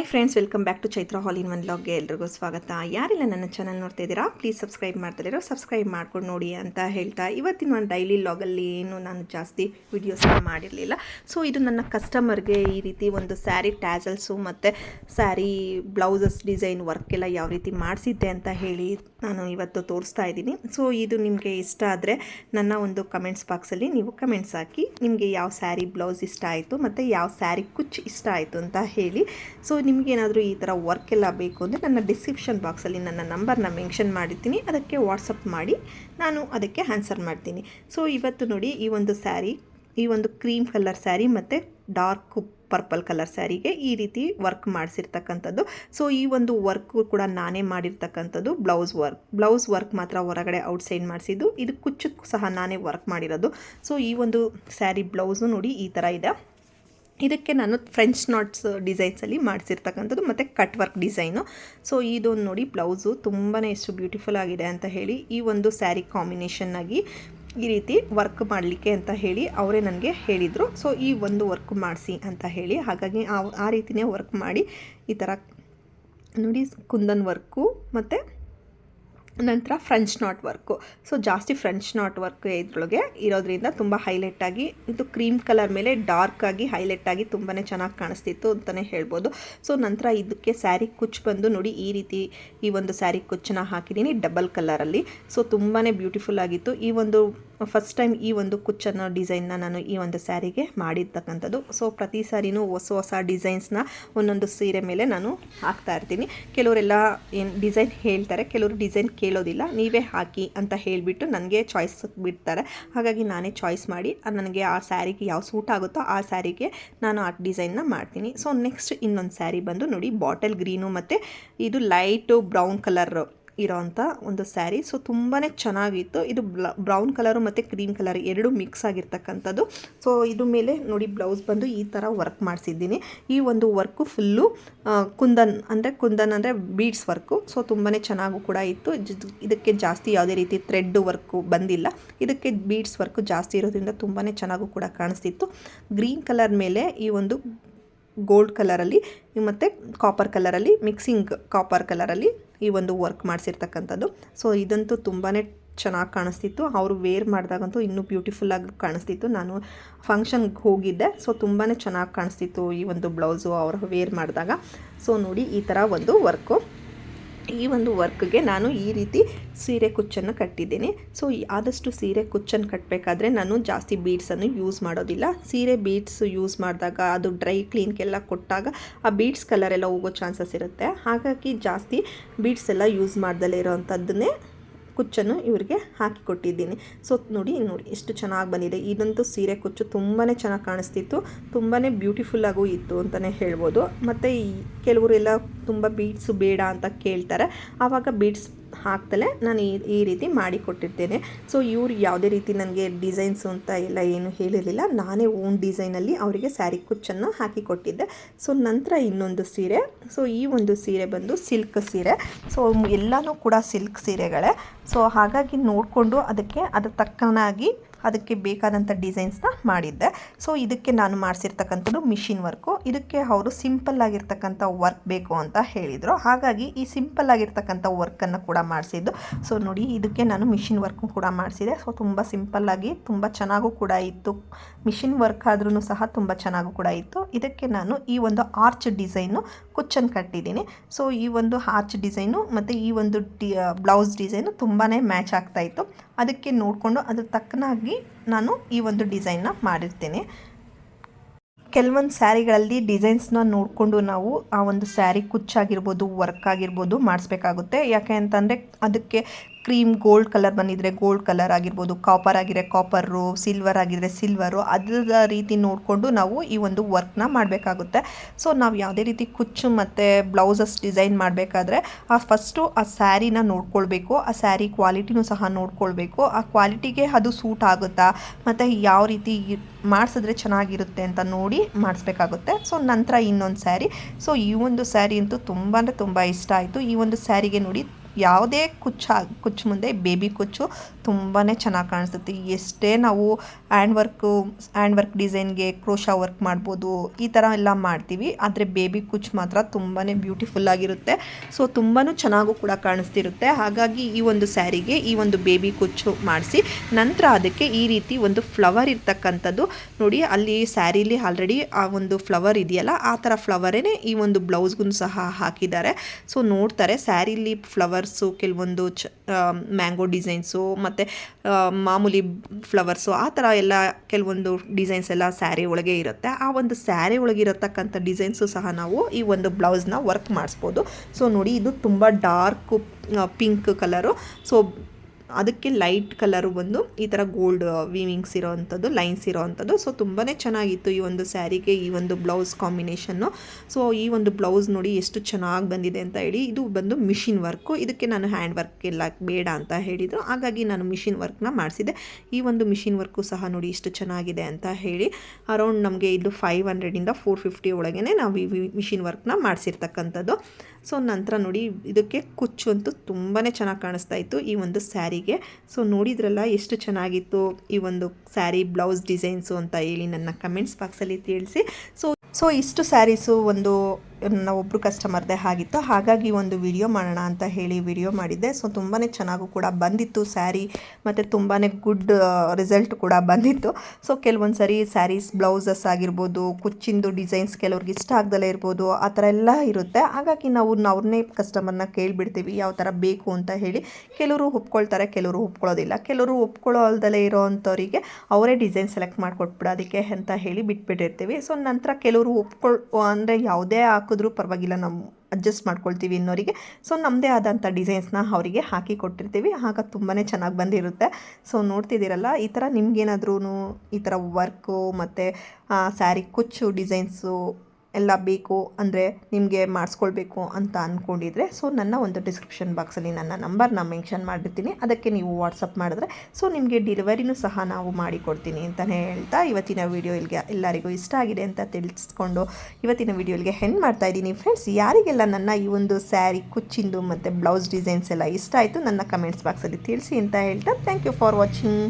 Hi friends welcome back to Chaitra all in one ಲಾಗ್ಗೆ ಎಲ್ರಿಗೂ ಸ್ವಾಗತ. ಯಾರೆಲ್ಲ ನನ್ನ ಚಾನಲ್ ನೋಡ್ತಾ ಇದ್ದೀರಾ ಪ್ಲೀಸ್ ಸಬ್ಸ್ಕ್ರೈಬ್ ಮಾಡ್ತಿದ್ದೀರೋ ಸಬ್ಸ್ಕ್ರೈಬ್ ಮಾಡ್ಕೊಂಡು ನೋಡಿ ಅಂತ ಹೇಳ್ತಾ ಇವತ್ತಿನ ಒಂದು ಡೈಲಿ ಲಾಗಲ್ಲಿ ಏನು ನಾನು ಜಾಸ್ತಿ ವೀಡಿಯೋಸ್ನ ಮಾಡಿರಲಿಲ್ಲ. ಸೊ ಇದು ನನ್ನ ಕಸ್ಟಮರ್ಗೆ ಈ ರೀತಿ ಒಂದು ಸ್ಯಾರಿ ಟ್ಯಾಸಲ್ಸು ಮತ್ತು ಸ್ಯಾರಿ ಬ್ಲೌಸಸ್ ಡಿಸೈನ್ ವರ್ಕ್ ಎಲ್ಲ ಯಾವ ರೀತಿ ಮಾಡಿಸಿದ್ದೆ ಅಂತ ಹೇಳಿ ನಾನು ಇವತ್ತು ತೋರಿಸ್ತಾ ಇದ್ದೀನಿ. ಸೊ ಇದು ನಿಮಗೆ ಇಷ್ಟ ಆದರೆ ನನ್ನ ಒಂದು ಕಮೆಂಟ್ಸ್ ಬಾಕ್ಸಲ್ಲಿ ನೀವು ಕಮೆಂಟ್ಸ್ ಹಾಕಿ ನಿಮಗೆ ಯಾವ ಸ್ಯಾರಿ ಬ್ಲೌಸ್ ಇಷ್ಟ ಆಯಿತು ಮತ್ತು ಯಾವ ಸ್ಯಾರಿ ಕುಚ್ ಇಷ್ಟ ಆಯಿತು ಅಂತ ಹೇಳಿ. ಸೊ ನಿಮಗೇನಾದರೂ ಈ ಥರ ವರ್ಕ್ ಎಲ್ಲ ಬೇಕು ಅಂದರೆ ನನ್ನ ಡಿಸ್ಕ್ರಿಪ್ಷನ್ ಬಾಕ್ಸಲ್ಲಿ ನನ್ನ ನಂಬರ್ನ ಮೆನ್ಷನ್ ಮಾಡಿರ್ತೀನಿ. ಅದಕ್ಕೆ ವಾಟ್ಸಪ್ ಮಾಡಿ ನಾನು ಅದಕ್ಕೆ ಆನ್ಸರ್ ಮಾಡ್ತೀನಿ. ಸೊ ಇವತ್ತು ನೋಡಿ ಈ ಒಂದು ಸ್ಯಾರಿ ಈ ಒಂದು ಕ್ರೀಮ್ ಕಲರ್ ಸ್ಯಾರಿ ಮತ್ತು ಡಾರ್ಕ್ ಪರ್ಪಲ್ ಕಲರ್ ಸ್ಯಾರಿಗೆ ಈ ರೀತಿ ವರ್ಕ್ ಮಾಡಿಸಿರ್ತಕ್ಕಂಥದ್ದು. ಸೊ ಈ ಒಂದು ವರ್ಕು ಕೂಡ ನಾನೇ ಮಾಡಿರ್ತಕ್ಕಂಥದ್ದು. ಬ್ಲೌಸ್ ವರ್ಕ್ ಬ್ಲೌಸ್ ವರ್ಕ್ ಮಾತ್ರ ಹೊರಗಡೆ ಔಟ್ಸೈಡ್ ಮಾಡಿಸಿದ್ದು. ಇದು ಕುಚ್ಚಕ್ಕೂ ಸಹ ನಾನೇ ವರ್ಕ್ ಮಾಡಿರೋದು. ಸೊ ಈ ಒಂದು ಸ್ಯಾರಿ ಬ್ಲೌಸು ನೋಡಿ ಈ ಥರ ಇದೆ. ಇದಕ್ಕೆ ನಾನು ಫ್ರೆಂಚ್ ನಾಟ್ಸ್ ಡಿಸೈನ್ಸಲ್ಲಿ ಮಾಡಿಸಿರ್ತಕ್ಕಂಥದ್ದು ಮತ್ತು ಕಟ್ ವರ್ಕ್ ಡಿಸೈನು ಸೊ ಇದೊಂದು ನೋಡಿ ಬ್ಲೌಸು ತುಂಬಾ ಎಷ್ಟು ಬ್ಯೂಟಿಫುಲ್ ಆಗಿದೆ ಅಂತ ಹೇಳಿ, ಈ ಒಂದು ಸ್ಯಾರಿ ಕಾಂಬಿನೇಷನ್ನಾಗಿ ಈ ರೀತಿ ವರ್ಕ್ ಮಾಡಲಿಕ್ಕೆ ಅಂತ ಹೇಳಿ ಅವರೇ ನನಗೆ ಹೇಳಿದರು. ಸೊ ಈ ಒಂದು ವರ್ಕ್ ಮಾಡಿಸಿ ಅಂತ ಹೇಳಿ, ಹಾಗಾಗಿ ಆ ಆ ರೀತಿಯೇ ವರ್ಕ್ ಮಾಡಿ ಈ ಥರ ನೋಡಿ, ಕುಂದನ್ ವರ್ಕು ಮತ್ತು ನಂತರ ಫ್ರೆಂಚ್ ನಾಟ್ ವರ್ಕು ಸೊ ಜಾಸ್ತಿ ಫ್ರೆಂಚ್ ನಾಟ್ ವರ್ಕ್ ಇದ್ರೊಳಗೆ ಇರೋದ್ರಿಂದ ತುಂಬ ಆಗಿ, ಇದು ಕ್ರೀಮ್ ಕಲರ್ ಮೇಲೆ ಡಾರ್ಕ್ ಆಗಿ ಹೈಲೈಟ್ ಆಗಿ ತುಂಬಾ ಚೆನ್ನಾಗಿ ಕಾಣಿಸ್ತಿತ್ತು ಅಂತಲೇ ಹೇಳ್ಬೋದು. ಸೊ ನಂತರ ಇದಕ್ಕೆ ಸ್ಯಾರಿ ಕುಚ್ ಬಂದು ನೋಡಿ, ಈ ರೀತಿ ಈ ಒಂದು ಸ್ಯಾರಿ ಕುಚ್ಚನ್ನ ಹಾಕಿದ್ದೀನಿ ಡಬಲ್ ಕಲರಲ್ಲಿ ಸೊ ತುಂಬಾ ಬ್ಯೂಟಿಫುಲ್ ಆಗಿತ್ತು. ಈ ಒಂದು ಫಸ್ಟ್ ಟೈಮ್ ಈ ಒಂದು ಕುಚ್ಚನ್ನು ಡಿಸೈನ್ನ ನಾನು ಈ ಒಂದು ಸ್ಯಾರಿಗೆ ಮಾಡಿರ್ತಕ್ಕಂಥದ್ದು. ಸೊ ಪ್ರತಿ ಸಾರಿನೂ ಹೊಸ ಹೊಸ ಡಿಸೈನ್ಸ್ನ ಒಂದೊಂದು ಸೀರೆ ಮೇಲೆ ನಾನು ಹಾಕ್ತಾ ಇರ್ತೀನಿ. ಕೆಲವರೆಲ್ಲ ಏನು ಡಿಸೈನ್ ಹೇಳ್ತಾರೆ, ಕೆಲವರು ಡಿಸೈನ್ ಕೇಳೋದಿಲ್ಲ. ನೀವೇ ಹಾಕಿ ಅಂತ ಹೇಳಿಬಿಟ್ಟು ನನಗೆ ಚಾಯ್ಸ್ ಬಿಡ್ತಾರೆ. ಹಾಗಾಗಿ ನಾನೇ ಚಾಯ್ಸ್ ಮಾಡಿ ನನಗೆ ಆ ಸ್ಯಾರಿಗೆ ಯಾವ ಸೂಟ್ ಆಗುತ್ತೋ ಆ ಸ್ಯಾರಿಗೆ ನಾನು ಆ ಡಿಸೈನ್ನ ಮಾಡ್ತೀನಿ. ಸೊ ನೆಕ್ಸ್ಟ್ ಇನ್ನೊಂದು ಸ್ಯಾರಿ ಬಂದು ನೋಡಿ ಬಾಟಲ್ ಗ್ರೀನು ಮತ್ತು ಇದು ಲೈಟು ಬ್ರೌನ್ ಕಲರ್ ಇರೋವಂಥ ಒಂದು ಸ್ಯಾರಿ. ಸೊ ತುಂಬಾ ಚೆನ್ನಾಗಿತ್ತು. ಇದು ಬ್ರೌನ್ ಕಲರು ಮತ್ತು ಕ್ರೀಮ್ ಕಲರ್ ಎರಡು ಮಿಕ್ಸ್ ಆಗಿರ್ತಕ್ಕಂಥದ್ದು. ಸೊ ಇದು ಮೇಲೆ ನೋಡಿ ಬ್ಲೌಸ್ ಬಂದು ಈ ಥರ ವರ್ಕ್ ಮಾಡಿಸಿದ್ದೀನಿ. ಈ ಒಂದು ವರ್ಕು ಫುಲ್ಲು ಕುಂದನ್ ಅಂದರೆ ಕುಂದನ್ ಅಂದರೆ ಬೀಡ್ಸ್ ವರ್ಕು ಸೊ ತುಂಬಾ ಚೆನ್ನಾಗೂ ಕೂಡ ಇತ್ತು. ಇದಕ್ಕೆ ಜಾಸ್ತಿ ಯಾವುದೇ ರೀತಿ ಥ್ರೆಡ್ ವರ್ಕು ಬಂದಿಲ್ಲ. ಇದಕ್ಕೆ ಬೀಡ್ಸ್ ವರ್ಕು ಜಾಸ್ತಿ ಇರೋದ್ರಿಂದ ತುಂಬಾ ಚೆನ್ನಾಗೂ ಕೂಡ ಕಾಣಿಸ್ತಿತ್ತು. ಗ್ರೀನ್ ಕಲರ್ ಮೇಲೆ ಈ ಒಂದು ಗೋಲ್ಡ್ ಕಲರಲ್ಲಿ ಮತ್ತು ಕಾಪರ್ ಕಲರಲ್ಲಿ ಮಿಕ್ಸಿಂಗ್ ಕಾಪರ್ ಕಲರಲ್ಲಿ ಈ ಒಂದು ವರ್ಕ್ ಮಾಡಿಸಿರ್ತಕ್ಕಂಥದ್ದು. ಸೊ ಇದಂತೂ ತುಂಬಾ ಚೆನ್ನಾಗಿ ಕಾಣಿಸ್ತಿತ್ತು. ಅವರು ವೇರ್ ಮಾಡಿದಾಗಂತೂ ಇನ್ನೂ ಬ್ಯೂಟಿಫುಲ್ಲಾಗಿ ಕಾಣಿಸ್ತಿತ್ತು. ನಾನು ಫಂಕ್ಷನ್ಗೆ ಹೋಗಿದ್ದೆ. ಸೊ ತುಂಬಾ ಚೆನ್ನಾಗಿ ಕಾಣಿಸ್ತಿತ್ತು ಈ ಒಂದು ಬ್ಲೌಸು ಅವರು ವೇರ್ ಮಾಡಿದಾಗ. ಸೊ ನೋಡಿ ಈ ಥರ ಒಂದು ವರ್ಕು ಈ ಒಂದು ವರ್ಕ್ಗೆ ನಾನು ಈ ರೀತಿ ಸೀರೆ ಕುಚ್ಚನ್ನು ಕಟ್ಟಿದ್ದೀನಿ. ಸೊ ಆದಷ್ಟು ಸೀರೆ ಕುಚ್ಚನ್ನು ಕಟ್ಟಬೇಕಾದ್ರೆ ನಾನು ಜಾಸ್ತಿ ಬೀಡ್ಸನ್ನು ಯೂಸ್ ಮಾಡೋದಿಲ್ಲ. ಸೀರೆ ಬೀಡ್ಸ್ ಯೂಸ್ ಮಾಡಿದಾಗ, ಅದು ಡ್ರೈ ಕ್ಲೀನ್ಗೆಲ್ಲ ಕೊಟ್ಟಾಗ ಆ ಬೀಡ್ಸ್ ಕಲರ್ ಎಲ್ಲ ಹೋಗೋ ಚಾನ್ಸಸ್ ಇರುತ್ತೆ. ಹಾಗಾಗಿ ಜಾಸ್ತಿ ಬೀಡ್ಸ್ ಎಲ್ಲ ಯೂಸ್ ಮಾಡ್ದಲೇ ಇರೋವಂಥದ್ದನ್ನೇ ಕುಚ್ಚನ್ನು ಇವರಿಗೆ ಹಾಕಿ ಕೊಟ್ಟಿದ್ದೀನಿ. ಸೊ ನೋಡಿ ನೋಡಿ, ಎಷ್ಟು ಚೆನ್ನಾಗಿ ಬಂದಿದೆ. ಇದಂತೂ ಸೀರೆ ಕುಚ್ಚು ತುಂಬಾ ಚೆನ್ನಾಗಿ ಕಾಣಿಸ್ತಿತ್ತು. ತುಂಬಾ ಬ್ಯೂಟಿಫುಲ್ಲಾಗೂ ಇತ್ತು ಅಂತಲೇ ಹೇಳ್ಬೋದು. ಮತ್ತು ಕೆಲವರೆಲ್ಲ ತುಂಬ ಬೀಟ್ಸು ಬೇಡ ಅಂತ ಕೇಳ್ತಾರೆ. ಆವಾಗ ಬೀಡ್ಸ್ ಹಾಕ್ತಲೇ ನಾನು ಈ ಈ ರೀತಿ ಮಾಡಿ ಕೊಟ್ಟಿರ್ತೇನೆ. ಸೊ ಇವರು ಯಾವುದೇ ರೀತಿ ನನಗೆ ಡಿಸೈನ್ಸು ಅಂತ ಎಲ್ಲ ಏನು ಹೇಳಿರಲಿಲ್ಲ. ನಾನೇ ಓನ್ ಡಿಸೈನಲ್ಲಿ ಅವರಿಗೆ ಸ್ಯಾರಿ ಕುಚ್ಚನ್ನು ಹಾಕಿ ಕೊಟ್ಟಿದ್ದೆ. ಸೊ ನಂತರ ಇನ್ನೊಂದು ಸೀರೆ. ಸೊ ಈ ಒಂದು ಸೀರೆ ಬಂದು ಸಿಲ್ಕ್ ಸೀರೆ. ಸೊ ಎಲ್ಲನೂ ಕೂಡ ಸಿಲ್ಕ್ ಸೀರೆಗಳೇ. ಸೊ ಹಾಗಾಗಿ ನೋಡಿಕೊಂಡು ಅದಕ್ಕೆ ಅದಕ್ಕೆ ತಕ್ಕನಾಗಿ ಅದಕ್ಕೆ ಬೇಕಾದಂಥ ಡಿಸೈನ್ಸ್ನ ಮಾಡಿದ್ದೆ. ಸೊ ಇದಕ್ಕೆ ನಾನು ಮಾಡಿಸಿರ್ತಕ್ಕಂಥದ್ದು ಮಿಷಿನ್ ವರ್ಕು. ಇದಕ್ಕೆ ಅವರು ಸಿಂಪಲ್ ಆಗಿರ್ತಕ್ಕಂಥ ವರ್ಕ್ ಬೇಕು ಅಂತ ಹೇಳಿದರು. ಹಾಗಾಗಿ ಈ ಸಿಂಪಲ್ ಆಗಿರ್ತಕ್ಕಂಥ ವರ್ಕನ್ನು ಕೂಡ ಮಾಡಿಸಿದ್ದು. ಸೊ ನೋಡಿ, ಇದಕ್ಕೆ ನಾನು ಮಿಷಿನ್ ವರ್ಕು ಕೂಡ ಮಾಡಿಸಿದೆ. ಸೊ ತುಂಬ ಸಿಂಪಲ್ಲಾಗಿ ತುಂಬ ಚೆನ್ನಾಗೂ ಕೂಡ ಇತ್ತು. ಮಿಷಿನ್ ವರ್ಕ್ ಆದ್ರೂ ಸಹ ತುಂಬ ಚೆನ್ನಾಗೂ ಕೂಡ ಇತ್ತು. ಇದಕ್ಕೆ ನಾನು ಈ ಒಂದು ಆರ್ಚ್ ಡಿಸೈನು ಕುಚ್ಚನ್ನು ಕಟ್ಟಿದ್ದೀನಿ. ಸೊ ಈ ಒಂದು ಆರ್ಚ್ ಡಿಸೈನು ಮತ್ತು ಈ ಒಂದು ಡಿ ಬ್ಲೌಸ್ ಡಿಸೈನು ತುಂಬಾ ಮ್ಯಾಚ್ ಆಗ್ತಾಯಿತ್ತು ಅದಕ್ಕೆ ನೋಡಿಕೊಂಡು ಅದ್ರ ತಕ್ಕನಾಗಿ ನಾನು ಈ ಒಂದು ಡಿಸೈನ್ನ ಮಾಡಿರ್ತೇನೆ. ಕೆಲವೊಂದು ಸ್ಯಾರಿಗಳಲ್ಲಿ ಡಿಸೈನ್ಸ್ನ ನೋಡಿಕೊಂಡು ನಾವು ಆ ಒಂದು ಸ್ಯಾರಿ ಕುಚ್ಚಾಗಿರ್ಬೋದು ವರ್ಕ್ ಆಗಿರ್ಬೋದು ಮಾಡಿಸ್ಬೇಕಾಗುತ್ತೆ. ಯಾಕೆ ಅಂತಂದರೆ ಅದಕ್ಕೆ ಕ್ರೀಮ್ ಗೋಲ್ಡ್ ಕಲರ್ ಬಂದಿದ್ರೆ ಗೋಲ್ಡ್ ಕಲರ್ ಆಗಿರ್ಬೋದು ಕಾಪರ್ ಆಗಿದ್ರೆ ಕಾಪರು ಸಿಲ್ವರ್ ಆಗಿದ್ರೆ ಸಿಲ್ವರು ಅದರ ರೀತಿ ನೋಡಿಕೊಂಡು ನಾವು ಈ ಒಂದು ವರ್ಕ್ನ ಮಾಡಬೇಕಾಗುತ್ತೆ. ಸೊ ನಾವು ಯಾವುದೇ ರೀತಿ ಕುಚ್ಚು ಮತ್ತು ಬ್ಲೌಸಸ್ ಡಿಸೈನ್ ಮಾಡಬೇಕಾದ್ರೆ ಆ ಫಸ್ಟು ಆ ಸ್ಯಾರಿನ ನೋಡ್ಕೊಳ್ಬೇಕು, ಆ ಸ್ಯಾರಿ ಕ್ವಾಲಿಟಿನೂ ಸಹ ನೋಡ್ಕೊಳ್ಬೇಕು, ಆ ಕ್ವಾಲಿಟಿಗೆ ಅದು ಸೂಟ್ ಆಗುತ್ತಾ, ಮತ್ತು ಯಾವ ರೀತಿ ಮಾಡಿಸಿದ್ರೆ ಚೆನ್ನಾಗಿರುತ್ತೆ ಅಂತ ನೋಡಿ ಮಾಡಿಸ್ಬೇಕಾಗುತ್ತೆ. ಸೊ ನಂತರ ಇನ್ನೊಂದು ಸ್ಯಾರಿ ಸೊ ಈ ಒಂದು ಸ್ಯಾರಿ ಅಂತೂ ತುಂಬ ಅಂದರೆ ತುಂಬ ಇಷ್ಟ ಆಯಿತು. ಈ ಒಂದು ಸ್ಯಾರಿಗೆ ನೋಡಿ ಯಾವುದೇ ಕುಚ್ಚು ಕುಚ್ಚು ಮುಂದೆ ಬೇಬಿ ಕುಚ್ಚು ತುಂಬಾ ಚೆನ್ನಾಗಿ ಕಾಣಿಸುತ್ತೆ. ಎಷ್ಟೇ ನಾವು ಹ್ಯಾಂಡ್ ವರ್ಕು, ಹ್ಯಾಂಡ್ ವರ್ಕ್ ಡಿಸೈನ್ಗೆ ಕ್ರೋಶಾ ವರ್ಕ್ ಮಾಡ್ಬೋದು, ಈ ಥರ ಎಲ್ಲ ಮಾಡ್ತೀವಿ, ಆದರೆ ಬೇಬಿ ಕುಚ್ ಮಾತ್ರ ತುಂಬಾ ಬ್ಯೂಟಿಫುಲ್ ಆಗಿರುತ್ತೆ. ಸೊ ತುಂಬಾ ಚೆನ್ನಾಗೂ ಕೂಡ ಕಾಣಿಸ್ತಿರುತ್ತೆ. ಹಾಗಾಗಿ ಈ ಒಂದು ಸ್ಯಾರಿಗೆ ಈ ಒಂದು ಬೇಬಿ ಕುಚ್ಚು ಮಾಡಿಸಿ, ನಂತರ ಅದಕ್ಕೆ ಈ ರೀತಿ ಒಂದು ಫ್ಲವರ್ ಇರ್ತಕ್ಕಂಥದ್ದು ನೋಡಿ, ಅಲ್ಲಿ ಸ್ಯಾರೀಲಿ ಆಲ್ರೆಡಿ ಆ ಒಂದು ಫ್ಲವರ್ ಇದೆಯಲ್ಲ, ಆ ಥರ ಫ್ಲವರೇ ಈ ಒಂದು ಬ್ಲೌಸ್ಗೂ ಸಹ ಹಾಕಿದ್ದಾರೆ. ಸೊ, ನೋಡ್ತಾರೆ ಸ್ಯಾರಿಲಿ ಫ್ಲವರ್ಸು ಕೆಲವೊಂದು ಚ ಮ್ಯಾಂಗೋ ಡಿಸೈನ್ಸು ಮತ್ತು ಮಾಮೂಲಿ ಫ್ಲವರ್ಸು ಆ ಥರ ಎಲ್ಲ ಕೆಲವೊಂದು ಡಿಸೈನ್ಸ್ ಎಲ್ಲ ಸ್ಯಾರಿ ಒಳಗೆ ಇರುತ್ತೆ. ಆ ಒಂದು ಸ್ಯಾರಿ ಒಳಗೆ ಇರತಕ್ಕಂಥ ಡಿಸೈನ್ಸು ಸಹ ನಾವು ಈ ಒಂದು ಬ್ಲೌಸ್ನ ವರ್ಕ್ ಮಾಡಿಸ್ಬೋದು. ಸೊ ನೋಡಿ, ಇದು ತುಂಬ ಡಾರ್ಕು ಪಿಂಕ್ ಕಲರು ಸೊ ಅದಕ್ಕೆ ಲೈಟ್ ಕಲರು ಬಂದು ಈ ಥರ ಗೋಲ್ಡ್ ವೀವಿಂಗ್ಸ್ ಇರೋ ಅಂಥದ್ದು ಲೈನ್ಸ್ ಇರೋ ಅಂಥದ್ದು. ಸೊ ತುಂಬಾ ಚೆನ್ನಾಗಿತ್ತು ಈ ಒಂದು ಸ್ಯಾರಿಗೆ, ಈ ಒಂದು ಬ್ಲೌಸ್ ಕಾಂಬಿನೇಷನ್ನು ಸೊ ಈ ಒಂದು ಬ್ಲೌಸ್ ನೋಡಿ ಎಷ್ಟು ಚೆನ್ನಾಗಿ ಬಂದಿದೆ ಅಂತ ಹೇಳಿ, ಇದು ಬಂದು ಮಿಷಿನ್ ವರ್ಕು ಇದಕ್ಕೆ ನಾನು ಹ್ಯಾಂಡ್ ವರ್ಕ್ ಎಲ್ಲ ಬೇಡ ಅಂತ ಹೇಳಿದರು. ಹಾಗಾಗಿ ನಾನು ಮಿಷಿನ್ ವರ್ಕ್ನ ಮಾಡಿಸಿದೆ ಈ ಒಂದು ಮಿಷಿನ್ ವರ್ಕು ಸಹ ನೋಡಿ ಎಷ್ಟು ಚೆನ್ನಾಗಿದೆ ಅಂತ ಹೇಳಿ ಅರೌಂಡ್ ನಮಗೆ ಇದು ಫೈವ್ ಹಂಡ್ರೆಡಿಂದ ಫೋರ್ ಫಿಫ್ಟಿ ಒಳಗೇ ನಾವು ಈ ಮಿಷಿನ್ ವರ್ಕ್ನ ಮಾಡಿಸಿರ್ತಕ್ಕಂಥದ್ದು. ಸೊ ನಂತರ ನೋಡಿ, ಇದಕ್ಕೆ ಕುಚ್ಚು ಅಂತೂ ತುಂಬಾ ಚೆನ್ನಾಗಿ ಕಾಣಿಸ್ತಾ ಇತ್ತು ಈ ಒಂದು ಸ್ಯಾರಿಗೆ. ಸೊ ನೋಡಿದ್ರಲ್ಲ ಎಷ್ಟು ಚೆನ್ನಾಗಿತ್ತು ಈ ಒಂದು ಸ್ಯಾರಿ ಬ್ಲೌಸ್ ಡಿಸೈನ್ಸು ಅಂತ ಹೇಳಿ ನನ್ನ ಕಮೆಂಟ್ಸ್ ಬಾಕ್ಸಲ್ಲಿ ತಿಳಿಸಿ. ಸೊ ಸೊ ಇಷ್ಟು ಸ್ಯಾರೀಸು ಒಂದು ಒಬ್ಬರು ಕಸ್ಟಮರ್ದೇ ಆಗಿತ್ತು. ಹಾಗಾಗಿ ಒಂದು ವಿಡಿಯೋ ಮಾಡೋಣ ಅಂತ ಹೇಳಿ ವಿಡಿಯೋ ಮಾಡಿದ್ದೆ. ಸೊ ತುಂಬಾ ಚೆನ್ನಾಗೂ ಕೂಡ ಬಂದಿತ್ತು ಸ್ಯಾರಿ ಮತ್ತು ತುಂಬಾ ಗುಡ್ ರಿಸಲ್ಟ್ ಕೂಡ ಬಂದಿತ್ತು. ಸೊ ಕೆಲವೊಂದು ಸರಿ ಸ್ಯಾರೀಸ್ ಬ್ಲೌಸಸ್ ಆಗಿರ್ಬೋದು, ಕುಚ್ಚಿಂದು ಡಿಸೈನ್ಸ್ ಕೆಲವ್ರಿಗೆ ಇಷ್ಟ ಆಗ್ದಲೇ ಇರ್ಬೋದು, ಆ ಥರ ಎಲ್ಲ ಇರುತ್ತೆ. ಹಾಗಾಗಿ ನಾವು ಅವ್ರನ್ನೇ ಕಸ್ಟಮರ್ನ ಕೇಳಿಬಿಡ್ತೀವಿ, ಯಾವ ಥರ ಬೇಕು ಅಂತ ಹೇಳಿ. ಕೆಲವರು ಒಪ್ಕೊಳ್ತಾರೆ, ಕೆಲವರು ಒಪ್ಕೊಳ್ಳೋದಿಲ್ಲ ಕೆಲವರು ಒಪ್ಕೊಳ್ಳೋ ಅಲ್ದಲೇ ಇರೋ ಅಂಥವರಿಗೆ ಅವರೇ ಡಿಸೈನ್ ಸೆಲೆಕ್ಟ್ ಮಾಡಿಕೊಟ್ಬಿಡೋದಕ್ಕೆ ಅಂತ ಹೇಳಿ ಬಿಟ್ಬಿಟ್ಟಿರ್ತೀವಿ. ಸೊ ನಂತರ ಕೆಲವರು ಒಪ್ಕೊಳ್ ಅಂದರೆ ಯಾವುದೇ ಹಾಕಿದ್ರೂ ಪರವಾಗಿಲ್ಲ ನಾವು ಅಡ್ಜಸ್ಟ್ ಮಾಡ್ಕೊಳ್ತೀವಿ ಇನ್ನೋರಿಗೆ. ಸೊ ನಮ್ಮದೇ ಆದಂಥ ಡಿಸೈನ್ಸ್ನ ಅವರಿಗೆ ಹಾಕಿ ಕೊಟ್ಟಿರ್ತೀವಿ. ಆಗ ತುಂಬಾ ಚೆನ್ನಾಗಿ ಬಂದಿರುತ್ತೆ. ಸೊ ನೋಡ್ತಿದ್ದೀರಲ್ಲ, ಈ ಥರ ನಿಮ್ಗೇನಾದ್ರೂ ಈ ಥರ ವರ್ಕು ಮತ್ತು ಸ್ಯಾರಿ ಕುಚ್ಚು ಡಿಸೈನ್ಸು ಎಲ್ಲ ಬೇಕು ಅಂದರೆ ನಿಮಗೆ ಮಾಡಿಸ್ಕೊಳ್ಬೇಕು ಅಂತ ಅಂದ್ಕೊಂಡಿದ್ರೆ ಸೊ ನನ್ನ ಒಂದು ಡಿಸ್ಕ್ರಿಪ್ಷನ್ ಬಾಕ್ಸಲ್ಲಿ ನನ್ನ ನಂಬರ್ನ ಮೆನ್ಷನ್ ಮಾಡಿರ್ತೀನಿ ಅದಕ್ಕೆ ನೀವು ವಾಟ್ಸಪ್ ಮಾಡಿದ್ರೆ ಸೊ ನಿಮಗೆ ಡೆಲಿವರಿನೂ ಸಹ ನಾವು ಮಾಡಿಕೊಡ್ತೀನಿ ಅಂತಲೇ ಹೇಳ್ತಾ ಇವತ್ತಿನ ವೀಡಿಯೋ ಇಲ್ಲಿಗೆ ಎಲ್ಲರಿಗೂ ಇಷ್ಟ ಆಗಿದೆ ಅಂತ ತಿಳಿಸ್ಕೊಂಡು ಇವತ್ತಿನ ವೀಡಿಯೋ ಇಲ್ಲಿಗೆ ಹೆಣ್ಣು ಮಾಡ್ತಾ ಇದ್ದೀನಿ. ಫ್ರೆಂಡ್ಸ್ ಯಾರಿಗೆಲ್ಲ ನನ್ನ ಈ ಒಂದು ಸ್ಯಾರಿ ಕುಚ್ಚಿಂದು ಮತ್ತು ಬ್ಲೌಸ್ ಡಿಸೈನ್ಸ್ ಎಲ್ಲ ಇಷ್ಟ ಆಯಿತು, ನನ್ನ ಕಮೆಂಟ್ಸ್ ಬಾಕ್ಸಲ್ಲಿ ತಿಳಿಸಿ ಅಂತ ಹೇಳ್ತಾ. Thank you for watching